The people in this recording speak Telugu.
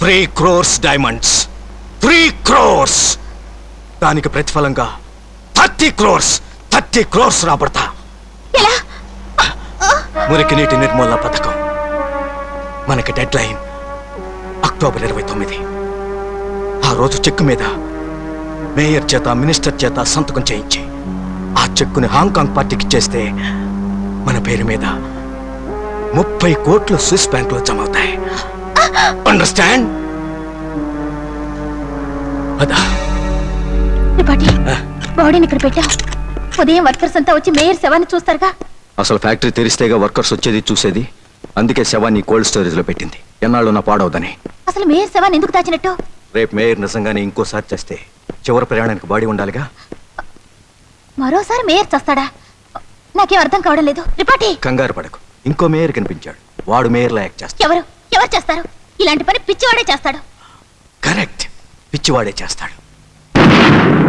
Three crores diamonds. Three crores. దానికి ప్రతిఫలంగా థర్టీ క్రోర్స్ థర్టీ క్రోర్స్ రాబడతా. మురికి నీటి నిర్మూలన పథకం. మనకి డెడ్ లైన్ అక్టోబర్ ఇరవై తొమ్మిది. ఆ రోజు చెక్కు మీద మేయర్ చేత మినిస్టర్ చేత సంతకం చేయించి ఆ చెక్కుని హాంకాంగ్ పార్టీకి ఇచ్చేస్తే మన పేరు మీద ముప్పై కోట్లు స్విస్ బ్యాంక్లో జమ అవుతాయి. అండర్స్టాండ్? త్రిపాఠి బాడీని ఇక్కడ ఉదయం వర్కర్స్ అంతా వచ్చి మేయర్ శవాన్ని చూస్తారుగా? అసలు ఫ్యాక్టరీ తెరిస్తేగా వర్కర్స్ వచ్చేది చూసేది. అందుకే శవాన్ని కోల్డ్ స్టోరేజ్లో పెట్టింది. ఎన్నాళ్ళు నా పాడవదని. అసలు మేయర్ శవాన్ని ఎందుకు దాచినట్టు? రేపు మేయర్ నిజంగానే ఇంకోసారి చేస్తే చివరి ప్రయాణానికి బాడీ ఉండాలిగా? మరోసారి మేయర్ చస్తాడా? నాకేం అర్థం కావడం లేదు. త్రిపాఠి కంగారు పడకు. ఇంకో మేయర్ కనిపించాడు. వాడు మేయర్లా యాక్ట్ చేస్తాడు. ఎవరు? ఎవరు చేస్తారు? ఇలాంటి పని పిచ్చివాడే చేస్తాడు. పిచ్చివాడే చేస్తాడు.